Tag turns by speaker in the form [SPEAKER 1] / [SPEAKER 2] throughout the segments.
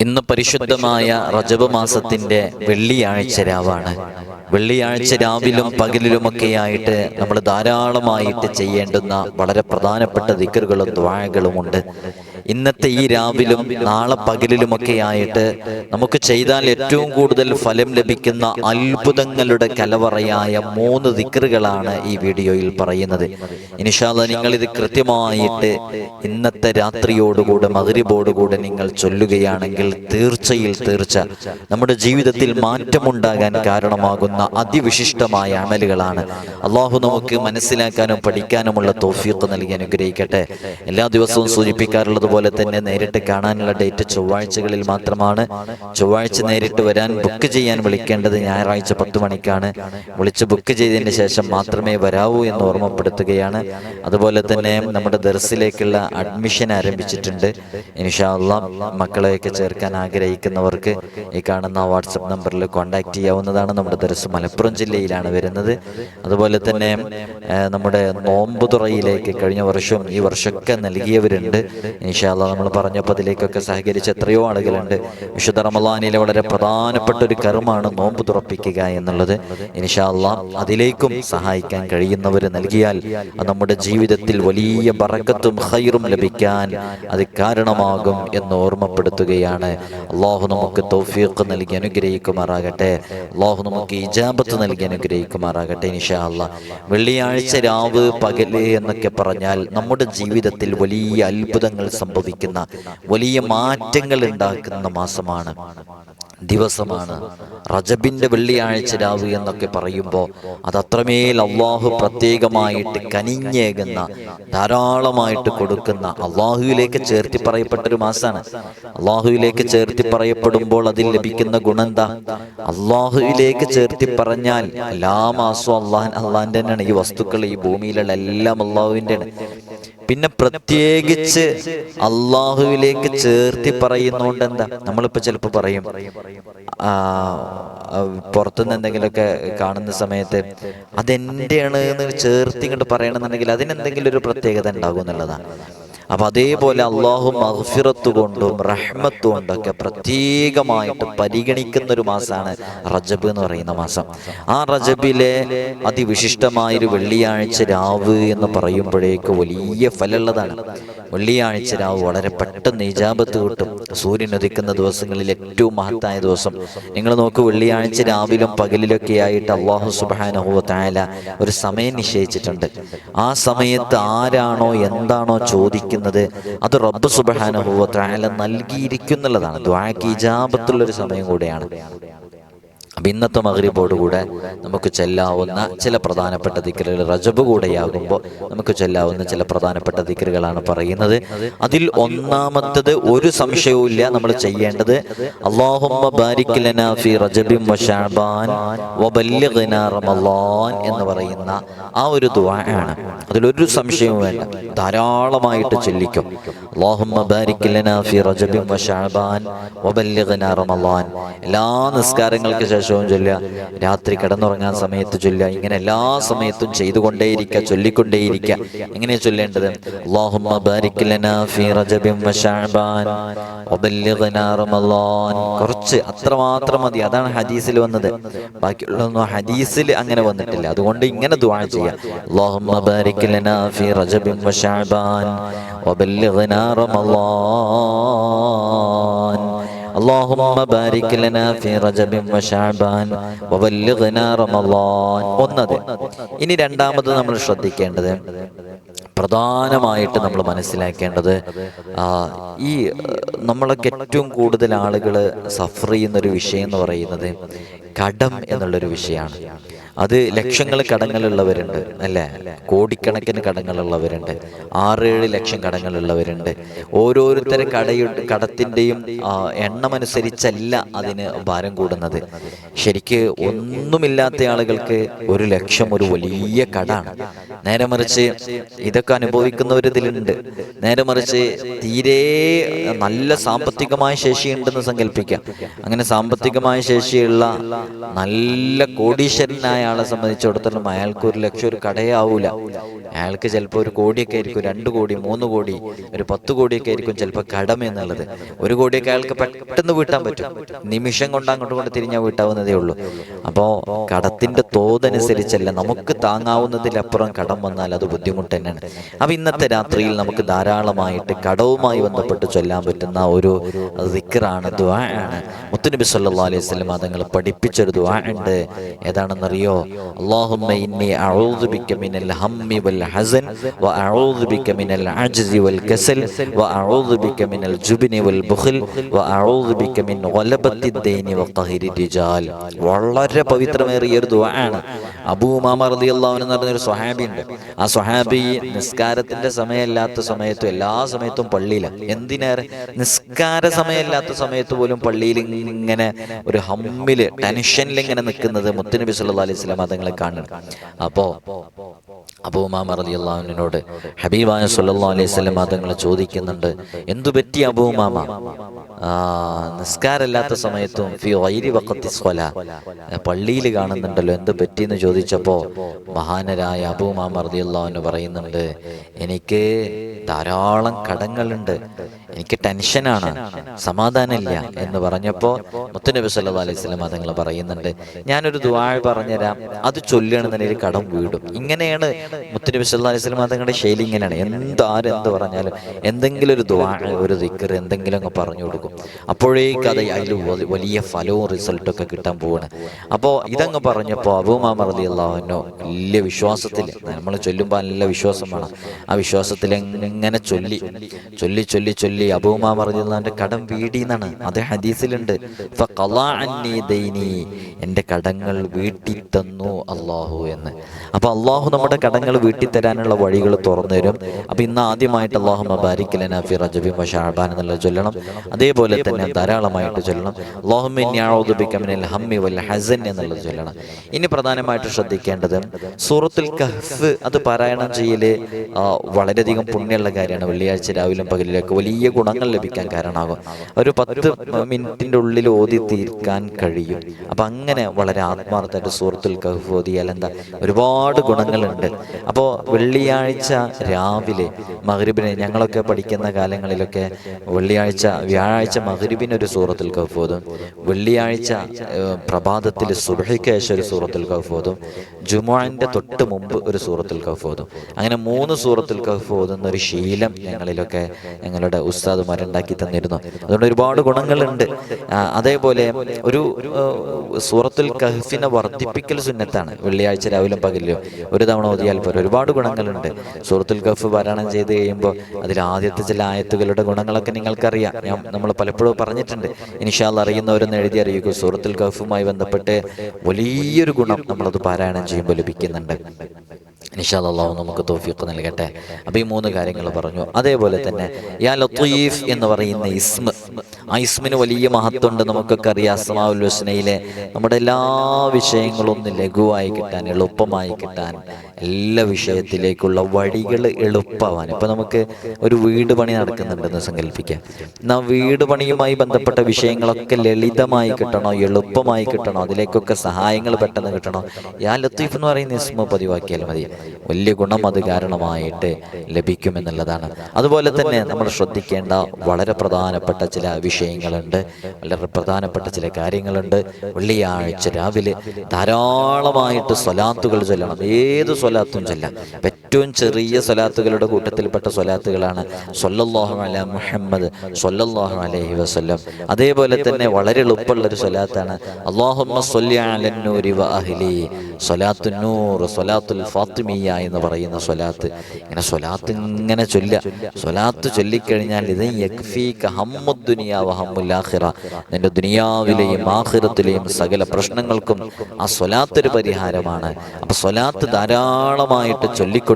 [SPEAKER 1] ഇന്ന് പരിശുദ്ധമായ റജബ് മാസത്തിന്റെ വെള്ളിയാഴ്ച രാവാണ്. വെള്ളിയാഴ്ച രാവിലും പകലിലുമൊക്കെയായിട്ട് നമ്മൾ ധാരാളമായിട്ട് ചെയ്യേണ്ടുന്ന വളരെ പ്രധാനപ്പെട്ട ദിക്കറുകളും ദ്വാഴകളുമുണ്ട് ഇന്നത്തെ ഈ രാവിലും നാളെ പകലിലുമൊക്കെ ആയിട്ട് നമുക്ക് ചെയ്താൽ ഏറ്റവും കൂടുതൽ ഫലം ലഭിക്കുന്ന അത്ഭുതങ്ങളുടെ കലവറയായ മൂന്ന് ദിക്കറുകളാണ് ഈ വീഡിയോയിൽ പറയുന്നത്. ഇനിഷാദ നിങ്ങൾ ഇത് കൃത്യമായിട്ട് ഇന്നത്തെ രാത്രിയോടുകൂടെ മകരിബോടുകൂടെ നിങ്ങൾ ചൊല്ലുകയാണെങ്കിൽ തീർച്ചയിൽ തീർച്ച നമ്മുടെ ജീവിതത്തിൽ മാറ്റമുണ്ടാകാൻ കാരണമാകുന്ന അതിവിശിഷ്ടമായ അമലുകളാണ്. അള്ളാഹു നമുക്ക് മനസ്സിലാക്കാനും പഠിക്കാനുമുള്ള തോഫീക്ക് നൽകി അനുഗ്രഹിക്കട്ടെ. എല്ലാ ദിവസവും സൂചിപ്പിക്കാറുള്ളത് പോലെ തന്നെ നേരിട്ട് കാണാനുള്ള ഡേറ്റ് ചൊവ്വാഴ്ചകളിൽ മാത്രമാണ്. ചൊവ്വാഴ്ച നേരിട്ട് വരാൻ ബുക്ക് ചെയ്യാൻ വിളിക്കേണ്ടത് ഞായറാഴ്ച പത്ത് മണിക്കാണ്. വിളിച്ച് ബുക്ക് ചെയ്തതിന് ശേഷം മാത്രമേ വരാവൂ എന്ന് ഓർമ്മപ്പെടുത്തുകയാണ്. അതുപോലെ തന്നെ നമ്മുടെ ദർസിലേക്കുള്ള അഡ്മിഷൻ ആരംഭിച്ചിട്ടുണ്ട്. ഇൻഷാല്ല മക്കളെയൊക്കെ ചേർക്കാൻ ആഗ്രഹിക്കുന്നവർക്ക് ഈ കാണുന്ന വാട്സപ്പ് നമ്പറിൽ കോൺടാക്ട് ചെയ്യാവുന്നതാണ്. നമ്മുടെ ദർസ് മലപ്പുറം ജില്ലയിലാണ് വരുന്നത്. അതുപോലെ തന്നെ നമ്മുടെ നോമ്പുതുറയിലേക്ക് കഴിഞ്ഞ വർഷവും ഈ വർഷമൊക്കെ നൽകിയവരുണ്ട്. ഇൻഷാല്ല നമ്മൾ പറഞ്ഞപ്പോൾ അതിലേക്കൊക്കെ സഹകരിച്ച എത്രയോ ആളുകളുണ്ട്. വിശുദ്ധ റമലാനിലെ വളരെ പ്രധാനപ്പെട്ട ഒരു കർമ്മമാണ് നോമ്പ് തുറപ്പിക്കുക എന്നുള്ളത്. ഇൻഷാല്ല അതിലേക്കും സഹായിക്കാൻ കഴിയുന്നവർ നൽകിയാൽ നമ്മുടെ ജീവിതത്തിൽ വലിയ ബറക്കത്തും ഹൈറും ലഭിക്കാൻ അത് കാരണമാകും എന്ന് ഓർമ്മപ്പെടുത്തുകയാണ്. അള്ളാഹു നമുക്ക് തൗഫീഖ് നൽകി അനുഗ്രഹിക്കുമാറാകട്ടെ. അള്ളാഹു നമുക്ക് ഇജാബത്ത് നൽകി അനുഗ്രഹിക്കുമാറാകട്ടെ ഇൻഷാ അല്ലാ വെള്ളിയാഴ്ച രാവ് പകൽ എന്നൊക്കെ പറഞ്ഞാൽ നമ്മുടെ ജീവിതത്തിൽ വലിയ അത്ഭുതങ്ങൾ സംഭവിക്കുന്ന വലിയ മാറ്റങ്ങൾ ഉണ്ടാക്കുന്ന മാസമാണ്. ദിവസമാണ്. റജബിന്റെ വെള്ളിയാഴ്ച രാവ് എന്നൊക്കെ പറയുമ്പോൾ അത് അത്രമേൽ അള്ളാഹു പ്രത്യേകമായിട്ട് കനിഞ്ഞേകുന്ന ധാരാളമായിട്ട് കൊടുക്കുന്ന അള്ളാഹുവിലേക്ക് ചേർത്തി പറയപ്പെട്ട ഒരു മാസമാണ് അള്ളാഹുവിലേക്ക് ചേർത്തി പറയപ്പെടുമ്പോൾ അതിൽ ലഭിക്കുന്ന ഗുണെന്താ? അള്ളാഹുവിലേക്ക് ചേർത്തി പറഞ്ഞാൽ എല്ലാ മാസവും അള്ളാഹ് അള്ളാഹിന്റെ തന്നെയാണ്. ഈ വസ്തുക്കൾ ഈ ഭൂമിയിലുള്ള എല്ലാം അള്ളാഹുവിന്റെ പിന്നെ പ്രത്യേകിച്ച് അള്ളാഹുവിലേക്ക് ചേർത്തി പറയുന്നോണ്ട് എന്താ? നമ്മളിപ്പോ ചിലപ്പോ പറയും പുറത്തുനിന്ന് എന്തെങ്കിലുമൊക്കെ കാണുന്ന സമയത്ത് അതെന്റെയാണ് എന്ന് ചേർത്തി ഇങ്ങോട്ട് പറയണമെന്നുണ്ടെങ്കിൽ അതിനെന്തെങ്കിലും ഒരു പ്രത്യേകത ഉണ്ടാകും എന്നുള്ളതാണ്. അപ്പൊ അതേപോലെ അള്ളാഹു മഹ്ഫിറത്ത് കൊണ്ടും റഹ്മത്ത് കൊണ്ടൊക്കെ പ്രത്യേകമായിട്ട് പരിഗണിക്കുന്ന ഒരു മാസമാണ് റജബ് എന്ന് പറയുന്ന മാസം. ആ റജബിലെ അതിവിശിഷ്ടമായൊരു വെള്ളിയാഴ്ച രാവ് എന്ന് പറയുമ്പോഴേക്ക് വലിയ ഫലമുള്ളതാണ്. വെള്ളിയാഴ്ച രാവ് വളരെ പെട്ടെന്ന് ഇജാബത്ത് കിട്ടും. സൂര്യൻ ഉദിക്കുന്ന ദിവസങ്ങളിൽ ഏറ്റവും മഹത്തായ ദിവസം. നിങ്ങൾ നോക്ക് വെള്ളിയാഴ്ച രാവിലും പകലിലൊക്കെ ആയിട്ട് അള്ളാഹു സുബാനഹുവ ഒരു സമയം നിശ്ചയിച്ചിട്ടുണ്ട്. ആ സമയത്ത് ആരാണോ എന്താണോ ചോദിക്കുന്നത് അത് റബ്ബ് സുബാനഹുവ തായാല നൽകിയിരിക്കുന്നുള്ളതാണ്. ദ്വാക്ക് ഇജാബത്തുള്ള ഒരു സമയം കൂടെയാണ്. അപ്പം ഇന്നത്തെ മകരിബോടുകൂടെ നമുക്ക് ചെല്ലാവുന്ന ചില പ്രധാനപ്പെട്ട ദിക്കറുകൾ റജബ് കൂടെയാകുമ്പോൾ നമുക്ക് ചെല്ലാവുന്ന ചില പ്രധാനപ്പെട്ട ദിക്കറുകളാണ് പറയുന്നത്. അതിൽ ഒന്നാമത്തത് ഒരു സംശയവുമില്ല നമ്മൾ ചെയ്യേണ്ടത് ഫി റജബിൻ എന്ന് പറയുന്ന ആ ഒരു ദുആയാണ്. അതിലൊരു സംശയവും വേണ്ട. ധാരാളമായിട്ട് ചൊല്ലിക്കും. ലനാ ഫി റജബിൻ വ ശഅബാൻ വ ബല്ലിഗ്നാ റമളാൻ. എല്ലാ നിസ്കാരങ്ങൾക്ക് ശേഷവും ചൊല്ലുക. രാത്രി കിടന്നുറങ്ങാൻ സമയത്ത് ചൊല്ലുക. ഇങ്ങനെ എല്ലാ സമയത്തും ചെയ്തുകൊണ്ടേയിരിക്കുക ചൊല്ലിക്കൊണ്ടേയിരിക്കുക. ഇങ്ങനെ ചൊല്ലേണ്ടത് ബാരിക് ലനാ ഫീ റജബിൻ വ ശഅബാൻ വബല്ലിഗ്നാ റമളാൻ. കുറച്ച് അത്രമാത്രം മതി. അതാണ് ഹദീസിൽ വന്നത്. ബാക്കിയുള്ളതൊന്നും ഹദീസിൽ അങ്ങനെ വന്നിട്ടില്ല. അതുകൊണ്ട് ഇങ്ങനെ ദുആ ചെയ്യാം അല്ലാഹുമ്മ ബാരിക് ലനാ ഫീ റജബിൻ വ ശഅബാൻ വബല്ലിഗ്നാ റമളാൻ اللهم بارك لنا في رجب وشعبان وبلغنا رمضان ഒന്നത് ഇനി രണ്ടാമത് നമ്മൾ ശ്രദ്ധിക്കേണ്ടത് പ്രധാനമായിട്ട് നമ്മൾ മനസ്സിലാക്കേണ്ടത് ആ, ഈ ഏഹ്, നമ്മളൊക്കെ ഏറ്റവും കൂടുതൽ ആളുകൾ സഫർ ചെയ്യുന്നൊരു വിഷയം എന്ന് പറയുന്നത് കടം എന്നുള്ളൊരു വിഷയമാണ് അത് ലക്ഷങ്ങൾ കടങ്ങളുള്ളവരുണ്ട് അല്ലേ? കോടിക്കണക്കിന് കടങ്ങളുള്ളവരുണ്ട് ആറേഴ് ലക്ഷം കടങ്ങളുള്ളവരുണ്ട്. ഓരോരുത്തരെ കടയുടെ കടത്തിന്റെയും എണ്ണമനുസരിച്ചല്ല അതിന് ഭാരം കൂടുന്നത്. ശരിക്ക് ഒന്നുമില്ലാത്ത ആളുകൾക്ക് ഒരു ലക്ഷം ഒരു വലിയ കടാണ്. നേരെ മറിച്ച് ഇതൊക്കെ അനുഭവിക്കുന്നവർ ഇതിലുണ്ട് നേരെ മറിച്ച് തീരെ നല്ല സാമ്പത്തികമായ ശേഷിയുണ്ടെന്ന് സങ്കല്പിക്കാം. അങ്ങനെ സാമ്പത്തികമായ ശേഷിയുള്ള നല്ല കോടീശ്വരനായ ആളെ സംബന്ധിച്ചിടത്തോളം അയാൾക്ക് ഒരു ലക്ഷം ഒരു കടയേ ആവൂല അയാൾക്ക് ചിലപ്പോൾ ഒരു കോടിയൊക്കെ ആയിരിക്കും രണ്ട് കോടി മൂന്ന് കോടി ഒരു പത്ത് കോടിയൊക്കെ ആയിരിക്കും ചിലപ്പോൾ കടമ എന്നുള്ളത്. ഒരു കോടിയൊക്കെ അയാൾക്ക് പെട്ടെന്ന് വീട്ടാൻ പറ്റും. നിമിഷം കൊണ്ട് അങ്ങോട്ട് കൊണ്ട് തിരിഞ്ഞാൽ വീട്ടാവുന്നതേ ഉള്ളൂ. അപ്പോൾ കടത്തിന്റെ തോതനുസരിച്ചല്ല നമുക്ക് താങ്ങാവുന്നതിലപ്പുറം കടം വന്നാൽ അത് ബുദ്ധിമുട്ട് തന്നെയാണ്. അപ്പൊ ഇന്നത്തെ രാത്രിയിൽ നമുക്ക് ധാരാളമായിട്ട് കടവുമായി ബന്ധപ്പെട്ട് ചൊല്ലാൻ പറ്റുന്ന ഒരു ദിക്റാണ് ദ്വാ ആണ് മുത്തുനബി സല്ലാ അലൈഹി സ്വലം അതുങ്ങൾ പഠിപ്പിച്ചൊരു ദ്വാ ഉണ്ട്. ഏതാണെന്നറിയോ? അള്ളാഹുമ്മ ഇന്നി അഊദു ബിക മിനൽ ഹമ്മി വൽ ഹസൻ واعوذ بك من العجز والكسل واعوذ بك من الجبن والبخل واعوذ بك من غلبة الدين وقهر الرجال. വളരെ പവിത്രമേറിയ ഒരു ദുആ ആണ് അബൂ ഉമാമ റളിയല്ലാഹു അൻഹു പറഞ്ഞ ഒരു സ്വഹാബി ഉണ്ട് ആ സ്വഹാബി നിസ്കാരത്തിന്റെ സമയമില്ലാത്ത സമയത്തും എല്ലാ സമയത്തും പള്ളിയിലാണ് എന്തിനേറെ? നിസ്കാര സമയമില്ലാത്ത സമയത്ത് പോലും പള്ളിയിൽ ഇങ്ങനെ ഒരു ഹമ്മിൽ ടെൻഷനിൽ ഇങ്ങനെ നിൽക്കുന്നത് മുത്തുനബി സല്ലല്ലാഹു അലൈഹി വസല്ലം അതങ്ങളെ കാണണം അപ്പോ അബൂ ഉമാമ അള്ളാഹുവിനോട് ഹബീബായ സുല്ലാ അലൈഹി വസല്ലം അതങ്ങളെ ചോദിക്കുന്നുണ്ട് എന്തു പറ്റി അബൂ ഉമാമ? ആ നിസ്കാരമില്ലാത്ത സമയത്തും ഫി വൈരി വക്കത്തി സ്വല. പള്ളിയിൽ കാണുന്നുണ്ടല്ലോ എന്ത് പറ്റിയെന്ന് ചോദിച്ചപ്പോൾ മഹാനരായ അബൂ ഉമാമ അള്ളാഹുവിന് പറയുന്നുണ്ട് എനിക്ക് ധാരാളം കടങ്ങളുണ്ട് എനിക്ക് ടെൻഷനാണ്. സമാധാനമില്ല എന്ന് പറഞ്ഞപ്പോൾ മുത്തുനബി സല്ലാ അലൈഹി സ്വലം തങ്ങൾ പറയുന്നുണ്ട് ഞാനൊരു ദുആ പറഞ്ഞുതരാം. അത് ചൊല്ലുകയാണെന്നുണ്ടെങ്കിൽ കടം വീടും. ഇങ്ങനെയാണ് മുത്തുനബി സല്ലാ അലൈഹി സ്വലം തങ്ങളുടെ ശൈലി ഇങ്ങനെയാണ്. എന്ത് പറഞ്ഞാലും എന്തെങ്കിലും ഒരു ദുആ ഒരു ദിക്കർ എന്തെങ്കിലും അങ്ങ് പറഞ്ഞു കൊടുക്കും. അപ്പോഴേക്ക് അത് അതിൽ വലിയ ഫലവും റിസൾട്ടൊക്കെ കിട്ടാൻ പോവാണ്. അപ്പോൾ ഇതങ്ങ് പറഞ്ഞപ്പോൾ അബൂമാമ അള്ളാഹുനോ വലിയ വിശ്വാസത്തിൽ നമ്മൾ ചൊല്ലുമ്പോൾ നല്ല വിശ്വാസം വേണം ആ വിശ്വാസത്തിൽ എങ്ങനെ ചൊല്ലി ചൊല്ലി ചൊല്ലി ചൊല്ലി അബൂമാമ എന്റെ കടം വീടിന്നാണ്. അത് ഹദീസിലുണ്ട്. എന്റെ കടങ്ങൾ വീട്ടി തന്നു അള്ളാഹു എന്ന്. അപ്പൊ അള്ളാഹു നമ്മുടെ കടങ്ങൾ വീട്ടി തരാനുള്ള വഴികൾ തുറന്നു തരും അപ്പൊ ഇന്ന് ആദ്യമായിട്ട് അള്ളാഹു ഫി റജബി ചൊല്ലണം. അതേപോലെ തന്നെ ധാരാളമായിട്ട് ചൊല്ലണം. അള്ളാഹുമിൻ ഹമ്മി വൽ ഹസൻ എന്നുള്ളത് ചൊല്ലണം. ഇനി പ്രധാനമായിട്ട് ശ്രദ്ധിക്കേണ്ടത് സൂറത്തുൽ കഹ്ഫ് അത് പാരായണം ചെയ്യൽ വളരെയധികം പുണ്യമുള്ള കാര്യമാണ്. വെള്ളിയാഴ്ച രാവിലെ പകലിലൊക്കെ വലിയ ഗുണങ്ങൾ ലഭിക്കാൻ കാരണമാകും. ഒരു പത്ത് മിനിറ്റിന്റെ ഉള്ളിൽ ഓതി തീർക്കാൻ കഴിയും. അപ്പൊ അങ്ങനെ വളരെ ആത്മാർത്ഥമായിട്ട് സുഹൃത്തുൽ കഹ്ഫ് ഓതിയാൽ എന്താ? ഒരുപാട് ഗുണങ്ങളുണ്ട്. അപ്പോൾ വെള്ളിയാഴ്ച രാവിലെ മഗ്രിബിന് ഞങ്ങളൊക്കെ പഠിക്കുന്ന കാലങ്ങളിലൊക്കെ വെള്ളിയാഴ്ച വ്യാഴാഴ്ച മഗ്രിബിന് ഒരു സൂറത്തുൽ കഹ്ഫ് ഓതും. വെള്ളിയാഴ്ച പ്രഭാതത്തിൽ സുഹൃക്കേശ ഒരു സൂറത്തുൽ കഹ്ഫ് ഓതും. തൊട്ട് മുമ്പ് ഒരു സൂറത്തുൽ കഹ്ഫ് അങ്ങനെ മൂന്ന് സൂറത്തുൽ കഹ്ഫ് ഓതുന്ന ഒരു ശീലം ഞങ്ങളിലൊക്കെ ഞങ്ങളുടെ ഉസ്താദുമാരുണ്ടാക്കി തന്നിരുന്നു. അതുകൊണ്ട് ഒരുപാട് ഗുണങ്ങളുണ്ട്. അതേപോലെ ഒരു സൂറത്തുൽ കഹ്ഫിനെ വർദ്ധിപ്പിക്കൽ സുന്നത്താണ്. വെള്ളിയാഴ്ച രാവിലെ പകലിലും ഒരു തവണ ഓതിയാൽ പോലും ഒരുപാട് ഗുണങ്ങളുണ്ട്. സൂറത്തുൽ കഹ്ഫ് പാരായണം ചെയ്ത് കഴിയുമ്പോൾ അതിൽ ആദ്യത്തെ ചില ആയത്തുകളുടെ ഗുണങ്ങളൊക്കെ നിങ്ങൾക്കറിയാം. ഞാൻ നമ്മൾ പലപ്പോഴും പറഞ്ഞിട്ടുണ്ട്. ഇനിഷാൽ അറിയുന്നവരെന്ന് എഴുതി അറിയിക്കും. സൂറത്തുൽ കഹ്ഫുമായി ബന്ധപ്പെട്ട് വലിയൊരു ഗുണം നമ്മളത് പാരായണം ചെയ്യുമ്പോൾ ലഭിക്കുന്നുണ്ട്. നിഷാദ് അള്ളാഹു നമുക്ക് തോഫിക്ക് നൽകട്ടെ. അപ്പോൾ ഈ മൂന്ന് കാര്യങ്ങൾ പറഞ്ഞു. അതേപോലെ തന്നെ യാ ലത്തീഫ് എന്ന് പറയുന്ന ഇസ്മ ആ ഇസ്മിന് വലിയ മഹത്വമുണ്ട് നമുക്കൊക്കെ അറിയാം. അസ്മാവുൽ ഹുസ്നയിലെ നമ്മുടെ എല്ലാ വിഷയങ്ങളും ഒന്ന് ലഘുവായി കിട്ടാൻ എളുപ്പമായി കിട്ടാൻ എല്ലാ വിഷയത്തിലേക്കുള്ള വഴികൾ എളുപ്പമാവാൻ. ഇപ്പം നമുക്ക് ഒരു വീട് പണി നടക്കുന്നുണ്ടെന്ന് സങ്കല്പിക്കാം. എന്നാൽ വീട് പണിയുമായി ബന്ധപ്പെട്ട വിഷയങ്ങളൊക്കെ ലളിതമായി കിട്ടണോ എളുപ്പമായി കിട്ടണോ അതിലേക്കൊക്കെ സഹായങ്ങൾ പെട്ടെന്ന് കിട്ടണോ? യാ ലത്തീഫ് എന്ന് പറയുന്ന ഇസ്മ പതിവാക്കിയാൽ മതി. വലിയ ഗുണം അത് കാരണമായിട്ട് ലഭിക്കുമെന്നുള്ളതാണ്. അതുപോലെ തന്നെ നമ്മൾ ശ്രദ്ധിക്കേണ്ട വളരെ പ്രധാനപ്പെട്ട ചില വിഷയങ്ങളുണ്ട്. വളരെ പ്രധാനപ്പെട്ട ചില കാര്യങ്ങളുണ്ട്. വെള്ളിയാഴ്ച രാവിലെ ധാരാളമായിട്ട് സ്വലാത്തുകൾ ചൊല്ലണം. ഏത് സ്വലാത്തും ചൊല്ലാം. ഏറ്റവും ചെറിയ സ്വലാത്തുകളുടെ കൂട്ടത്തിൽപ്പെട്ട സ്വലാത്തുകളാണ് സൊല്ലാഹു അല മുഹമ്മദ് സൊല്ലാഹു അലഹി വസ്ലം അതേപോലെ തന്നെ വളരെ എളുപ്പമുള്ള ഒരു സ്വലാത്താണ് സ്വലാത്തുൽ ഫാത്തിമിയ എന്ന് പറയുന്ന സ്വലാത്ത്. ഇങ്ങനെ സ്വലാത്ത് ഇങ്ങനെ ചൊല്ല സ്വലാത്ത് ചൊല്ലിക്കഴിഞ്ഞാൽ ഇത് നിന്റെ ദുനിയാവിലെയും ആഖിറത്തിലെയും സകല പ്രശ്നങ്ങൾക്കും ആ സ്വലാത്തൊരു പരിഹാരമാണ്. അപ്പൊ സ്വലാത്ത് ധാരാളമായിട്ട്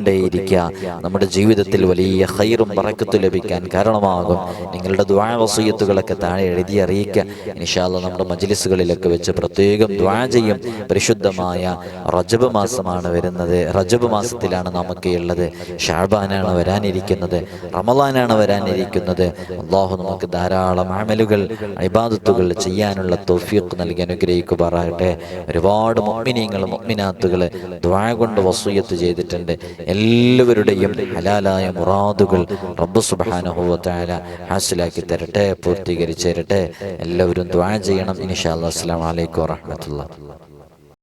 [SPEAKER 1] ചൊല്ലിക്കൊണ്ടേയിരിക്കുക നമ്മുടെ ജീവിതത്തിൽ വലിയ ഹൈറും പറക്കത്തു ലഭിക്കാൻ കാരണമാകും. നിങ്ങളുടെ ദ്വാവസീയത്തുകളൊക്കെ താഴെ എഴുതി അറിയിക്കുക. ഇൻഷാല്ല നമ്മുടെ മജ്ലിസുകളിലൊക്കെ വെച്ച് പ്രത്യേകം ദ്വാ ചെയ്യും. പരിശുദ്ധമായ റജബ് മാസമാണ് വരുന്നത്. റജബ് മാസത്തിലാണ് നമുക്ക് ഉള്ളത്. ഷാബാനാണ് വരാനിരിക്കുന്നത്. റമദാനാണ് വരാനിരിക്കുന്നത്. അള്ളാഹു നമുക്ക് ധാരാളം അമലുകൾ ഇബാദത്തുകൾ ചെയ്യാനുള്ള തൗഫീഖ് നൽകി അനുഗ്രഹിക്കുമാറാകട്ടെ. ഒരുപാട് മുഅ്മിനീങ്ങൾ മൊമ്മിനാത്തുകൾ ദ്വാ കൊണ്ട് വസൂയത്ത് ചെയ്തിട്ടുണ്ട്. എല്ലാവരുടെയും ഹലാലായ മുറാദുകൾ റബ്ബ് തആല ഹാസിലാക്കി തരട്ടെ പൂർത്തീകരിച്ചു തരട്ടെ. എല്ലാവരും ദ്വാ ചെയ്യണം. ഇൻഷാ അല്ലാഹ്. അസ്സലാമു അലൈക്കും വറഹ്മത്തുള്ളാഹി.